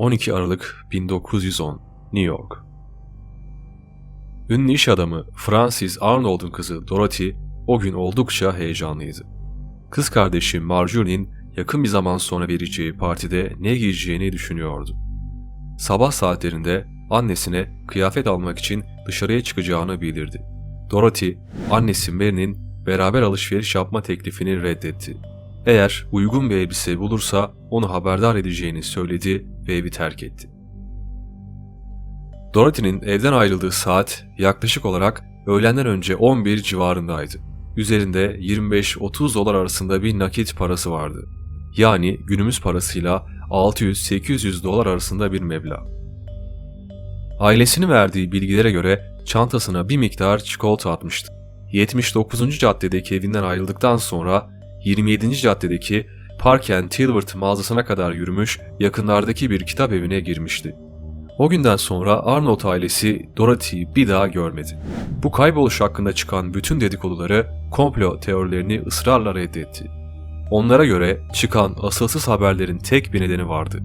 12 Aralık 1910 New York Ünlü iş adamı Francis Arnold'un kızı Dorothy o gün oldukça heyecanlıydı. Kız kardeşi Marjorie'nin yakın bir zaman sonra vereceği partide ne giyeceğini düşünüyordu. Sabah saatlerinde annesine kıyafet almak için dışarıya çıkacağını bildirdi. Dorothy, annesi Mary'nin beraber alışveriş yapma teklifini reddetti. Eğer uygun bir elbise bulursa onu haberdar edeceğini söyledi ve evi terk etti. Dorothy'nin evden ayrıldığı saat yaklaşık olarak öğlenden önce 11 civarındaydı. Üzerinde 25-30 dolar arasında bir nakit parası vardı. Yani günümüz parasıyla 600-800 dolar arasında bir meblağ. Ailesinin verdiği bilgilere göre çantasına bir miktar çikolata atmıştı. 79. caddedeki evinden ayrıldıktan sonra 27. caddedeki Park and Tilbert mağazasına kadar yürümüş yakınlardaki bir kitap evine girmişti. O günden sonra Arnold ailesi Dorothy'yi bir daha görmedi. Bu kayboluş hakkında çıkan bütün dedikoduları, komplo teorilerini ısrarla reddetti. Onlara göre çıkan asılsız haberlerin tek bir nedeni vardı.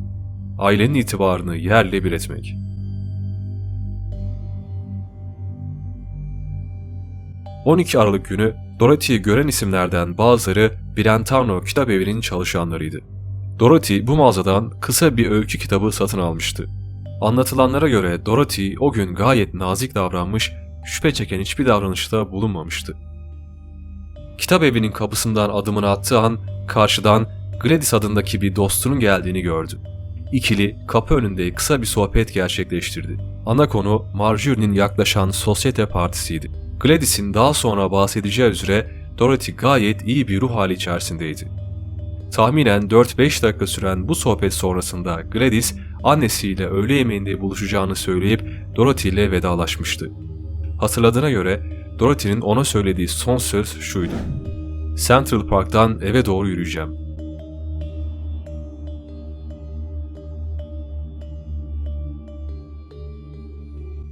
Ailenin itibarını yerle bir etmek. ...12 Aralık günü Dorothy'yi gören isimlerden bazıları Brentano kitap evinin çalışanlarıydı. Dorothy bu mağazadan kısa bir öykü kitabı satın almıştı. Anlatılanlara göre Dorothy o gün gayet nazik davranmış, şüphe çeken hiçbir davranışta bulunmamıştı. Kitap evinin kapısından adımını attığı an karşıdan Gladys adındaki bir dostunun geldiğini gördü. İkili kapı önünde kısa bir sohbet gerçekleştirdi. Ana konu Marjorie'nin yaklaşan sosyete partisiydi. Gladys'in daha sonra bahsedeceği üzere Dorothy gayet iyi bir ruh hali içerisindeydi. Tahminen 4-5 dakika süren bu sohbet sonrasında Gladys annesiyle öğle yemeğinde buluşacağını söyleyip Dorothy ile vedalaşmıştı. Hatırladığına göre Dorothy'nin ona söylediği son söz şuydu. Central Park'tan eve doğru yürüyeceğim.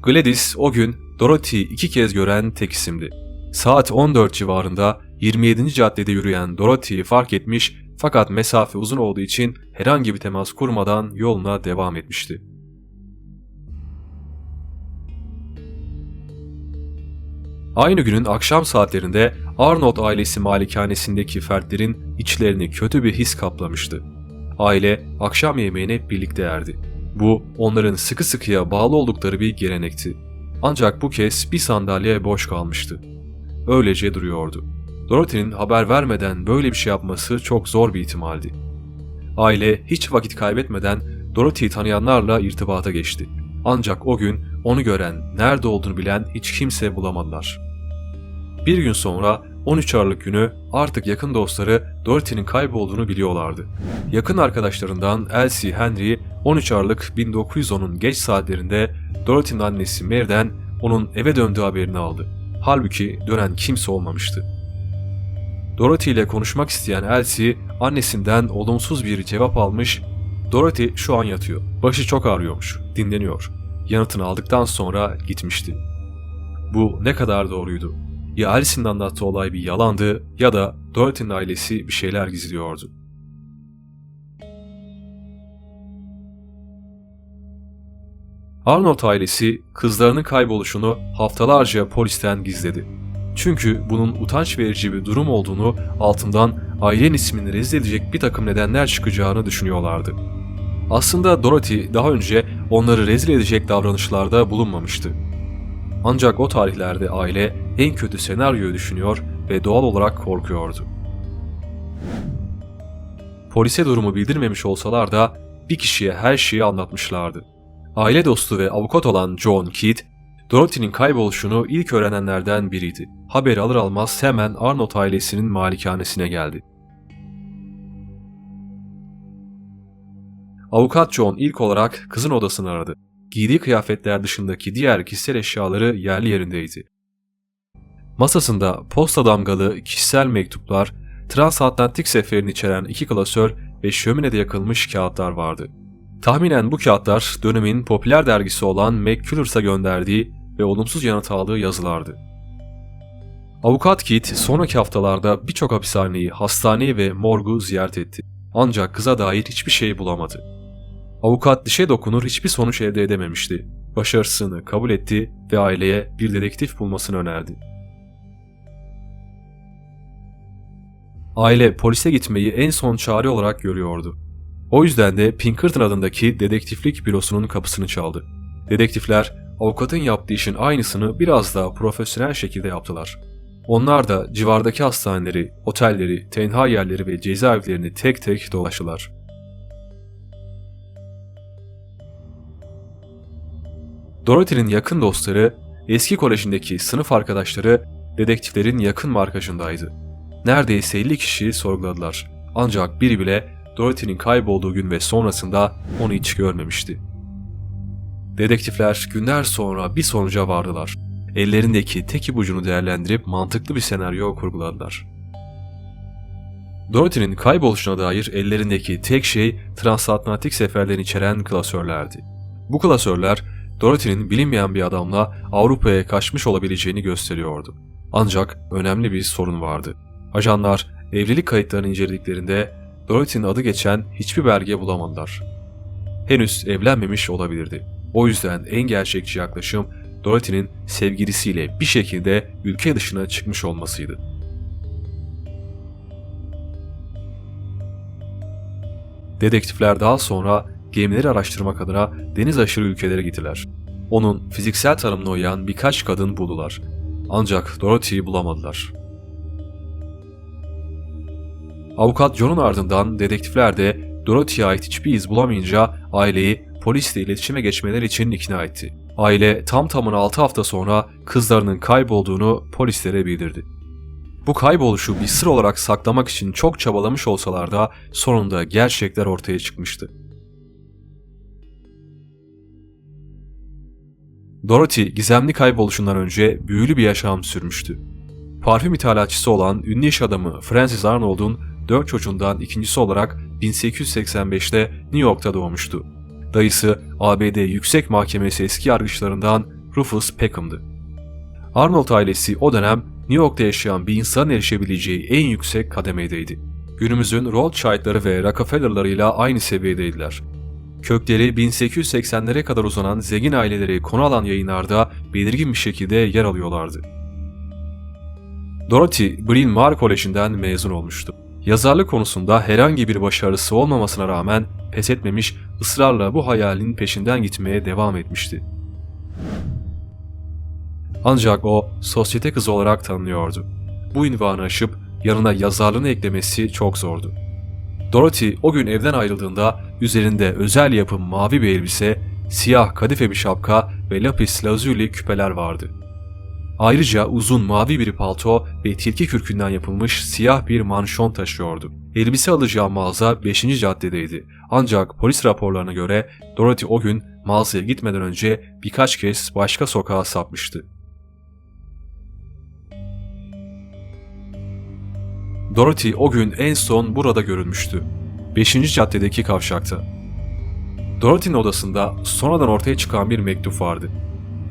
Gladys o gün Dorothy'yi iki kez gören tek isimdi. Saat 14 civarında 27. caddede yürüyen Dorothy'yi fark etmiş fakat mesafe uzun olduğu için herhangi bir temas kurmadan yoluna devam etmişti. Aynı günün akşam saatlerinde Arnold ailesi malikanesindeki fertlerin içlerini kötü bir his kaplamıştı. Aile akşam yemeğine birlikte erdi. Bu onların sıkı sıkıya bağlı oldukları bir gelenekti. Ancak bu kez bir sandalye boş kalmıştı. Öylece duruyordu. Dorothy'nin haber vermeden böyle bir şey yapması çok zor bir ihtimaldi. Aile hiç vakit kaybetmeden Dorothy'yi tanıyanlarla irtibata geçti. Ancak o gün onu gören, nerede olduğunu bilen hiç kimse bulamadılar. Bir gün sonra 13 Aralık günü artık yakın dostları Dorothy'nin kaybolduğunu biliyorlardı. Yakın arkadaşlarından Elsie Henry 13 Aralık 1910'un geç saatlerinde Dorothy'nin annesi Mary'den onun eve döndüğü haberini aldı. Halbuki dönen kimse olmamıştı. Dorothy ile konuşmak isteyen Elsie annesinden olumsuz bir cevap almış. Dorothy şu an yatıyor. Başı çok ağrıyormuş. Dinleniyor. Yanıtını aldıktan sonra gitmişti. Bu ne kadar doğruydu. Ya Alice'in anlattığı olay bir yalandı ya da Dorothy'nin ailesi bir şeyler gizliyordu. Arnold ailesi kızlarının kayboluşunu haftalarca polisten gizledi. Çünkü bunun utanç verici bir durum olduğunu altından ailenin ismini rezil edecek bir takım nedenler çıkacağını düşünüyorlardı. Aslında Dorothy daha önce onları rezil edecek davranışlarda bulunmamıştı. Ancak o tarihlerde aile en kötü senaryoyu düşünüyor ve doğal olarak korkuyordu. Polise durumu bildirmemiş olsalar da bir kişiye her şeyi anlatmışlardı. Aile dostu ve avukat olan John Kidd, Dorothy'nin kayboluşunu ilk öğrenenlerden biriydi. Haberi alır almaz hemen Arnold ailesinin malikanesine geldi. Avukat John ilk olarak kızın odasını aradı. Giydiği kıyafetler dışındaki diğer kişisel eşyaları yerli yerindeydi. Masasında posta damgalı kişisel mektuplar, transatlantik seferini içeren iki klasör ve şöminede yakılmış kağıtlar vardı. Tahminen bu kağıtlar dönemin popüler dergisi olan McCullors'a gönderdiği ve olumsuz yanıt aldığı yazılardı. Avukat Kit sonraki haftalarda birçok hapishaneyi, hastaneyi ve morgu ziyaret etti. Ancak kıza dair hiçbir şey bulamadı. Avukat dişe dokunur hiçbir sonuç elde edememişti. Başarısını kabul etti ve aileye bir dedektif bulmasını önerdi. Aile polise gitmeyi en son çare olarak görüyordu. O yüzden de Pinkerton adındaki dedektiflik bürosunun kapısını çaldı. Dedektifler avukatın yaptığı işin aynısını biraz daha profesyonel şekilde yaptılar. Onlar da civardaki hastaneleri, otelleri, tenha yerleri ve cezaevlerini tek tek dolaştılar. Dorothy'nin yakın dostları, eski kolejindeki sınıf arkadaşları dedektiflerin yakın markajındaydı. Neredeyse 50 kişiyi sorguladılar. Ancak biri bile Dorothy'nin kaybolduğu gün ve sonrasında onu hiç görmemişti. Dedektifler günler sonra bir sonuca vardılar. Ellerindeki tek ipucunu değerlendirip mantıklı bir senaryo kurguladılar. Dorothy'nin kayboluşuna dair ellerindeki tek şey transatlantik seferlerini içeren klasörlerdi. Bu klasörler Dorothy'nin bilinmeyen bir adamla Avrupa'ya kaçmış olabileceğini gösteriyordu. Ancak önemli bir sorun vardı. Ajanlar evlilik kayıtlarını incelediklerinde Dorothy'nin adı geçen hiçbir belge bulamadılar. Henüz evlenmemiş olabilirdi. O yüzden en gerçekçi yaklaşım Dorothy'nin sevgilisiyle bir şekilde ülke dışına çıkmış olmasıydı. Dedektifler daha sonra gemileri araştırmak adına deniz aşırı ülkelere gittiler. Onun fiziksel tanımına uyan birkaç kadın buldular. Ancak Dorothy'yi bulamadılar. Avukat John'un ardından dedektifler de Dorothy'ye ait hiçbir iz bulamayınca aileyi polisle iletişime geçmeler için ikna etti. Aile tam tamına 6 hafta sonra kızlarının kaybolduğunu polislere bildirdi. Bu kayboluşu bir sır olarak saklamak için çok çabalamış olsalar da sonunda gerçekler ortaya çıkmıştı. Dorothy gizemli kayboluşundan önce büyülü bir yaşam sürmüştü. Parfüm ithalatçısı olan ünlü iş adamı Francis Arnold'un dört çocuğundan ikincisi olarak 1885'te New York'ta doğmuştu. Dayısı ABD Yüksek Mahkemesi eski yargıçlarından Rufus Peckham'dı. Arnold ailesi o dönem New York'ta yaşayan bir insanın erişebileceği en yüksek kademedeydi. Günümüzün Rothschild'ları ve Rockefeller'larıyla aynı seviyedeydiler. Kökleri 1880'lere kadar uzanan zengin aileleri konu alan yayınlarda belirgin bir şekilde yer alıyorlardı. Dorothy, Bryn Mawr Koleji'nden mezun olmuştu. Yazarlık konusunda herhangi bir başarısı olmamasına rağmen pes etmemiş, ısrarla bu hayalin peşinden gitmeye devam etmişti. Ancak o sosyete kızı olarak tanınıyordu. Bu ünvanı aşıp yanına yazarlığını eklemesi çok zordu. Dorothy o gün evden ayrıldığında üzerinde özel yapım mavi bir elbise, siyah kadife bir şapka ve lapis lazuli küpeler vardı. Ayrıca uzun mavi bir palto ve tilki kürkünden yapılmış siyah bir manşon taşıyordu. Elbise alacağı mağaza 5. caddedeydi. Ancak polis raporlarına göre Dorothy o gün mağazaya gitmeden önce birkaç kez başka sokağa sapmıştı. Dorothy o gün en son burada görülmüştü. 5. caddedeki kavşakta. Dorothy'nin odasında sonradan ortaya çıkan bir mektup vardı.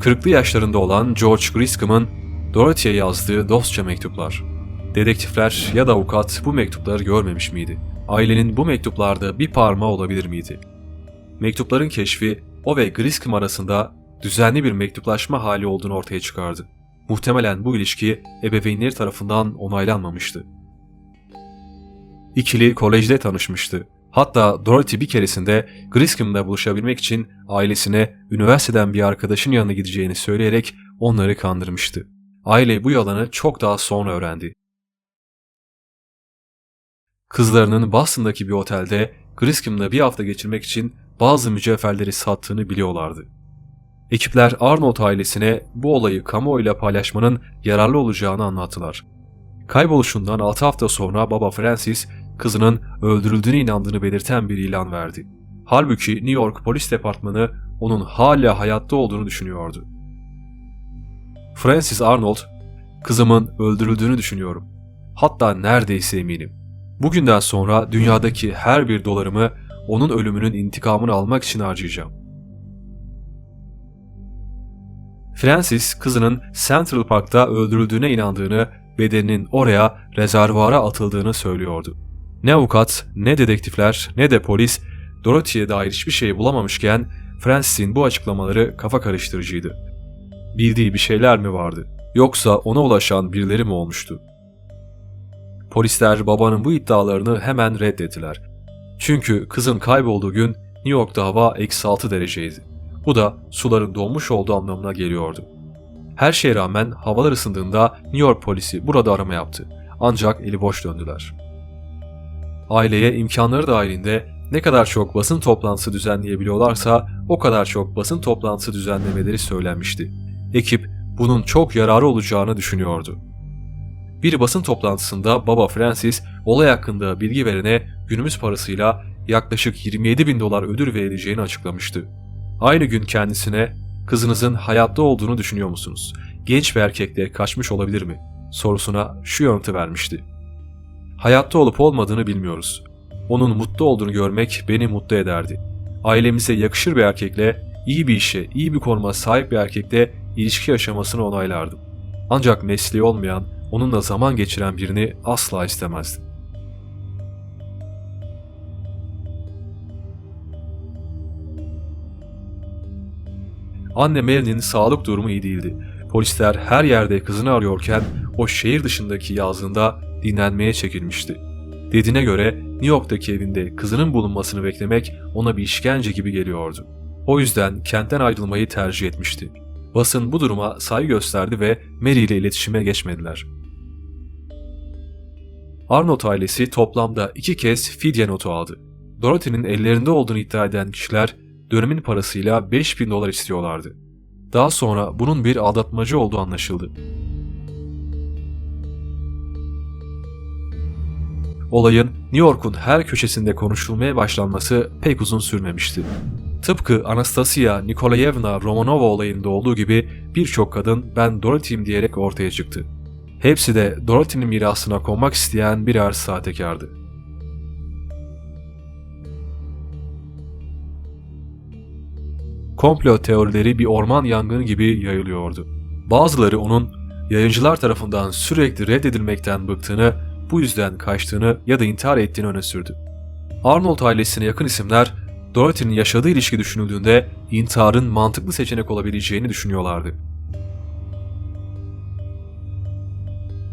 Kırklı yaşlarında olan George Griscom'ın Dorothy'ye yazdığı dostça mektuplar. Dedektifler ya da avukat bu mektupları görmemiş miydi? Ailenin bu mektuplarda bir parmağı olabilir miydi? Mektupların keşfi o ve Griscom arasında düzenli bir mektuplaşma hali olduğunu ortaya çıkardı. Muhtemelen bu ilişki ebeveynleri tarafından onaylanmamıştı. İkili kolejde tanışmıştı. Hatta Dorothy bir keresinde Griscom'la buluşabilmek için ailesine üniversiteden bir arkadaşın yanına gideceğini söyleyerek onları kandırmıştı. Aile bu yalanı çok daha sonra öğrendi. Kızlarının Boston'daki bir otelde Griscom'la bir hafta geçirmek için bazı mücevherleri sattığını biliyorlardı. Ekipler Arnold ailesine bu olayı kamuoyuyla paylaşmanın yararlı olacağını anlattılar. Kayboluşundan 6 hafta sonra baba Francis kızının öldürüldüğüne inandığını belirten bir ilan verdi. Halbuki New York Polis Departmanı onun hala hayatta olduğunu düşünüyordu. Francis Arnold, kızımın öldürüldüğünü düşünüyorum. Hatta neredeyse eminim. Bugünden sonra dünyadaki her bir dolarımı onun ölümünün intikamını almak için harcayacağım. Francis kızının Central Park'ta öldürüldüğüne inandığını, bedeninin oraya rezervuara atıldığını söylüyordu. Ne avukat, ne dedektifler, ne de polis Dorothy'ye dair hiçbir şey bulamamışken Francis'in bu açıklamaları kafa karıştırıcıydı. Bildiği bir şeyler mi vardı? Yoksa ona ulaşan birileri mi olmuştu? Polisler babanın bu iddialarını hemen reddettiler. Çünkü kızın kaybolduğu gün New York'ta hava eksi 6 dereceydi. Bu da suların donmuş olduğu anlamına geliyordu. Her şeye rağmen havalar ısındığında New York polisi burada arama yaptı. Ancak eli boş döndüler. Aileye imkanları dahilinde ne kadar çok basın toplantısı düzenleyebiliyorlarsa o kadar çok basın toplantısı düzenlemeleri söylenmişti. Ekip bunun çok yararı olacağını düşünüyordu. Bir basın toplantısında Baba Francis olay hakkında bilgi verene günümüz parasıyla yaklaşık 27 bin dolar ödül verileceğini açıklamıştı. Aynı gün kendisine kızınızın hayatta olduğunu düşünüyor musunuz? Genç bir erkekle kaçmış olabilir mi? sorusuna şu yanıtı vermişti. Hayatta olup olmadığını bilmiyoruz. Onun mutlu olduğunu görmek beni mutlu ederdi. Ailemize yakışır bir erkekle, iyi bir işe, iyi bir konuma sahip bir erkekle ilişki yaşamasını onaylardım. Ancak mesleği olmayan, onunla zaman geçiren birini asla istemezdim. Anne Mary'nin sağlık durumu iyi değildi. Polisler her yerde kızını arıyorken o şehir dışındaki yazlığında dinlenmeye çekilmişti. Dediğine göre New York'taki evinde kızının bulunmasını beklemek ona bir işkence gibi geliyordu. O yüzden kentten ayrılmayı tercih etmişti. Basın bu duruma saygı gösterdi ve Mary ile iletişime geçmediler. Arnold ailesi toplamda iki kez fidye notu aldı. Dorothy'nin ellerinde olduğunu iddia eden kişiler dönemin parasıyla 5000 dolar istiyorlardı. Daha sonra bunun bir aldatmacı olduğu anlaşıldı. Olayın New York'un her köşesinde konuşulmaya başlanması pek uzun sürmemişti. Tıpkı Anastasia Nikolayevna Romanova olayında olduğu gibi birçok kadın ben Dorothy'yim diyerek ortaya çıktı. Hepsi de Dorothy'nin mirasına konmak isteyen birer sahtekardı. Komplo teorileri bir orman yangını gibi yayılıyordu. Bazıları onun yayıncılar tarafından sürekli reddedilmekten bıktığını, bu yüzden kaçtığını ya da intihar ettiğini öne sürdü. Arnold ailesine yakın isimler Dorothy'nin yaşadığı ilişki düşünüldüğünde intiharın mantıklı seçenek olabileceğini düşünüyorlardı.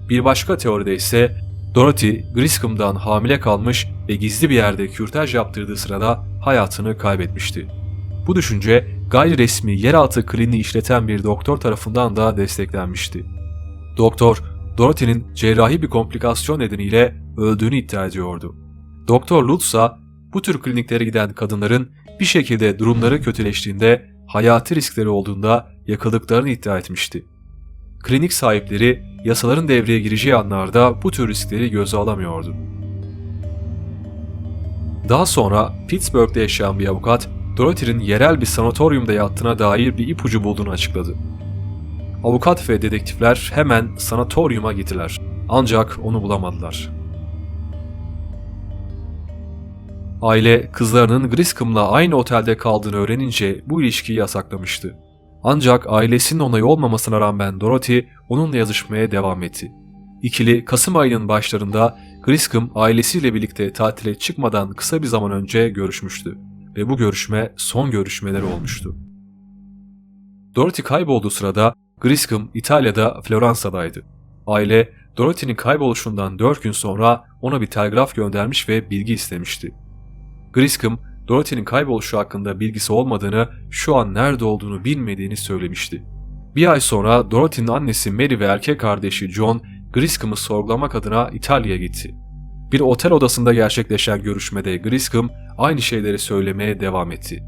Bir başka teoride ise Dorothy Griscom'dan hamile kalmış ve gizli bir yerde kürtaj yaptırdığı sırada hayatını kaybetmişti. Bu düşünce gayri resmi yeraltı kliniği işleten bir doktor tarafından da desteklenmişti. Doktor, Dorothy'nin cerrahi bir komplikasyon nedeniyle öldüğünü iddia ediyordu. Doktor Lutz bu tür kliniklere giden kadınların bir şekilde durumları kötüleştiğinde hayati riskleri olduğunda yakıldıklarını iddia etmişti. Klinik sahipleri yasaların devreye gireceği anlarda bu tür riskleri göze alamıyordu. Daha sonra Pittsburgh'de yaşayan bir avukat Dorothy'nin yerel bir sanatoryumda yattığına dair bir ipucu bulduğunu açıkladı. Avukat ve dedektifler hemen sanatoryuma gittiler. Ancak onu bulamadılar. Aile kızlarının Griscom'la aynı otelde kaldığını öğrenince bu ilişkiyi yasaklamıştı. Ancak ailesinin onayı olmamasına rağmen Dorothy onunla yazışmaya devam etti. İkili Kasım ayının başlarında Griscom ailesiyle birlikte tatile çıkmadan kısa bir zaman önce görüşmüştü ve bu görüşme son görüşmeleri olmuştu. Dorothy kaybolduğu sırada Griscom İtalya'da Floransa'daydı. Aile Dorothy'nin kayboluşundan 4 gün sonra ona bir telgraf göndermiş ve bilgi istemişti. Griscom, Dorothy'nin kayboluşu hakkında bilgisi olmadığını, şu an nerede olduğunu bilmediğini söylemişti. Bir ay sonra Dorothy'nin annesi Mary ve erkek kardeşi John, Griscom'u sorgulamak adına İtalya'ya gitti. Bir otel odasında gerçekleşen görüşmede Griscom aynı şeyleri söylemeye devam etti.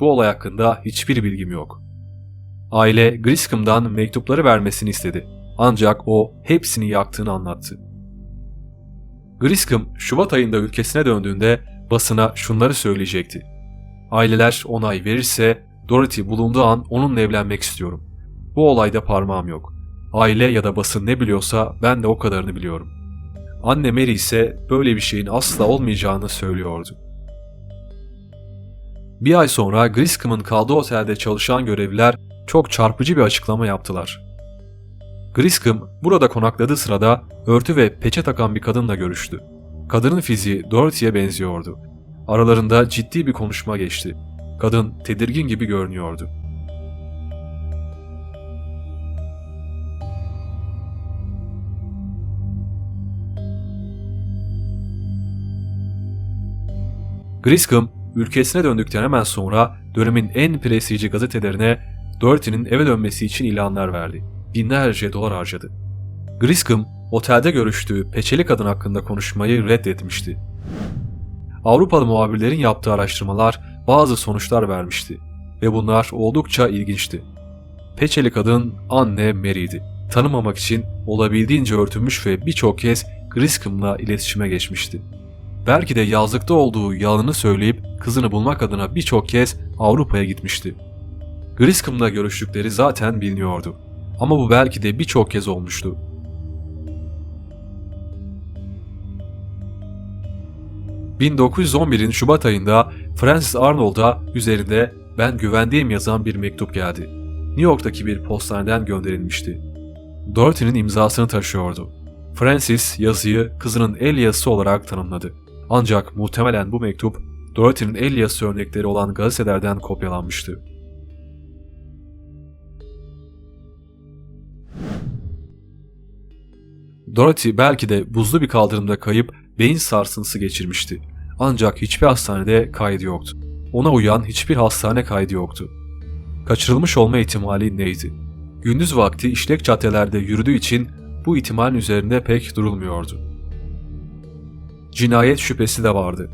Bu olay hakkında hiçbir bilgim yok. Aile Griscom'dan mektupları vermesini istedi. Ancak o hepsini yaktığını anlattı. Griscom Şubat ayında ülkesine döndüğünde basına şunları söyleyecekti. Aileler onay verirse Dorothy bulunduğu an onunla evlenmek istiyorum. Bu olayda parmağım yok. Aile ya da basın ne biliyorsa ben de o kadarını biliyorum. Anne Mary ise böyle bir şeyin asla olmayacağını söylüyordu. Bir ay sonra Griscom'un kaldığı otelde çalışan görevliler çok çarpıcı bir açıklama yaptılar. Griscom burada konakladığı sırada örtü ve peçe takan bir kadınla görüştü. Kadının fiziği Dorothy'ye benziyordu. Aralarında ciddi bir konuşma geçti. Kadın tedirgin gibi görünüyordu. Griscom ülkesine döndükten hemen sonra dönemin en prestijli gazetelerine Dorothy'nin eve dönmesi için ilanlar verdi. Binlerce dolar harcadı. Griscom, otelde görüştüğü peçeli kadın hakkında konuşmayı reddetmişti. Avrupalı muhabirlerin yaptığı araştırmalar bazı sonuçlar vermişti ve bunlar oldukça ilginçti. Peçeli kadın anne Mary'di. Tanımamak için olabildiğince örtünmüş ve birçok kez Griscom'la iletişime geçmişti. Belki de yazlıkta olduğu yalanını söyleyip kızını bulmak adına birçok kez Avrupa'ya gitmişti. Griscom'la görüştükleri zaten biliniyordu. Ama bu belki de birçok kez olmuştu. ...1911'in Şubat ayında Francis Arnold'a üzerinde ben güvendiğim yazan bir mektup geldi. New York'taki bir postaneden gönderilmişti. Dorothy'nin imzasını taşıyordu. Francis yazıyı kızının el yazısı olarak tanımladı. Ancak muhtemelen bu mektup Dorothy'nin el yazısı örnekleri olan gazetelerden kopyalanmıştı. Dorothy belki de buzlu bir kaldırımda kayıp beyin sarsıntısı geçirmişti. Ancak hiçbir hastanede kaydı yoktu. Ona uyan hiçbir hastane kaydı yoktu. Kaçırılmış olma ihtimali neydi? Gündüz vakti işlek caddelerde yürüdüğü için bu ihtimalin üzerinde pek durulmuyordu. Cinayet şüphesi de vardı.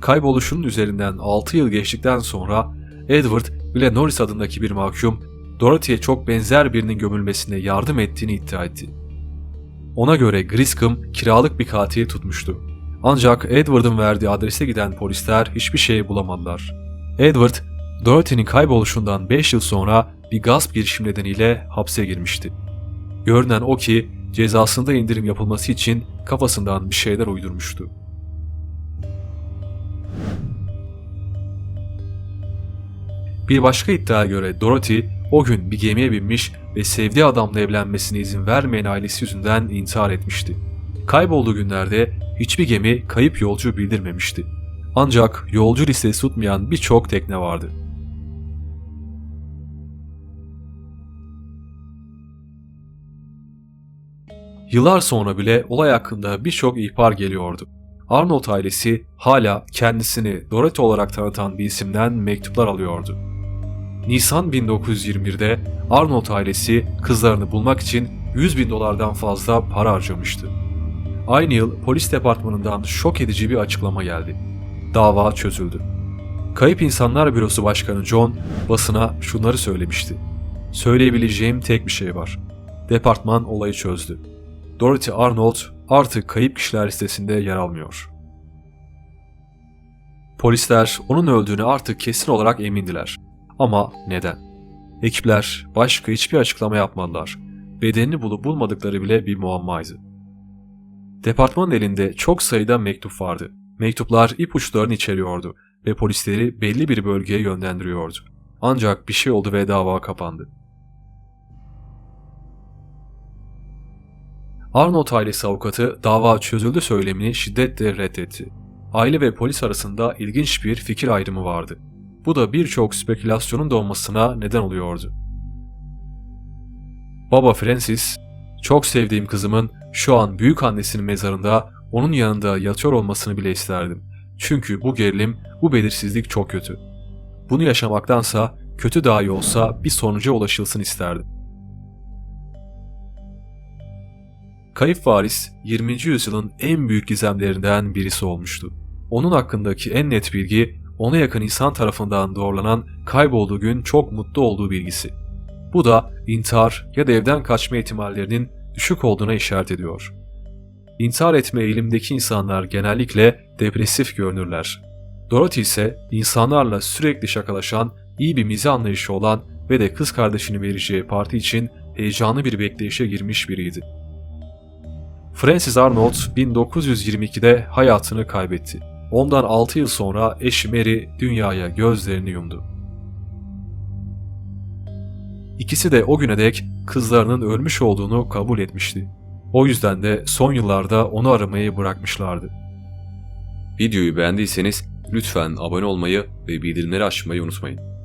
Kayboluşunun üzerinden 6 yıl geçtikten sonra Edward bile Norris adındaki bir mahkum Dorothy'ye çok benzer birinin gömülmesine yardım ettiğini iddia etti. Ona göre Griscom kiralık bir katili tutmuştu. Ancak Edward'ın verdiği adrese giden polisler hiçbir şey bulamadılar. Edward, Dorothy'nin kayboluşundan 5 yıl sonra bir gasp girişim nedeniyle hapse girmişti. Görünen o ki cezasında indirim yapılması için kafasından bir şeyler uydurmuştu. Bir başka iddiaya göre Dorothy o gün bir gemiye binmiş ve sevdiği adamla evlenmesine izin vermeyen ailesi yüzünden intihar etmişti. Kaybolduğu günlerde hiçbir gemi kayıp yolcu bildirmemişti. Ancak yolcu listesi tutmayan birçok tekne vardı. Yıllar sonra bile olay hakkında birçok ihbar geliyordu. Arnold ailesi hala kendisini Dorothy olarak tanıtan bir isimden mektuplar alıyordu. Nisan 1921'de Arnold ailesi kızlarını bulmak için 100 bin dolardan fazla para harcamıştı. Aynı yıl polis departmanından şok edici bir açıklama geldi. Dava çözüldü. Kayıp İnsanlar Bürosu Başkanı John basına şunları söylemişti. Söyleyebileceğim tek bir şey var. Departman olayı çözdü. Dorothy Arnold artık kayıp kişiler listesinde yer almıyor. Polisler onun öldüğünü artık kesin olarak emindiler. Ama neden? Ekipler başka hiçbir açıklama yapmadılar. Bedenini bulup bulmadıkları bile bir muammaydı. Departmanın elinde çok sayıda mektup vardı. Mektuplar ipuçlarını içeriyordu ve polisleri belli bir bölgeye yönlendiriyordu. Ancak bir şey oldu ve dava kapandı. Arnold ailesi avukatı dava çözüldü söylemini şiddetle reddetti. Aile ve polis arasında ilginç bir fikir ayrımı vardı. Bu da birçok spekülasyonun doğmasına neden oluyordu. Baba Francis, çok sevdiğim kızımın şu an büyük annesinin mezarında onun yanında yatıyor olmasını bile isterdim. Çünkü bu gerilim, bu belirsizlik çok kötü. Bunu yaşamaktansa kötü dahi olsa bir sonuca ulaşılsın isterdim. Kayıp varis 20. yüzyılın en büyük gizemlerinden birisi olmuştu. Onun hakkındaki en net bilgi ona yakın insan tarafından doğrulanan kaybolduğu gün çok mutlu olduğu bilgisi. Bu da intihar ya da evden kaçma ihtimallerinin düşük olduğuna işaret ediyor. İntihar etme eğilimdeki insanlar genellikle depresif görünürler. Dorothy ise insanlarla sürekli şakalaşan, iyi bir mizi anlayışı olan ve de kız kardeşini vereceği parti için heyecanlı bir bekleyişe girmiş biriydi. Francis Arnold 1922'de hayatını kaybetti. Ondan 6 yıl sonra eşi Mary dünyaya gözlerini yumdu. İkisi de o güne dek kızlarının ölmüş olduğunu kabul etmişti. O yüzden de son yıllarda onu aramayı bırakmışlardı. Videoyu beğendiyseniz Lütfen abone olmayı ve bildirimleri açmayı unutmayın.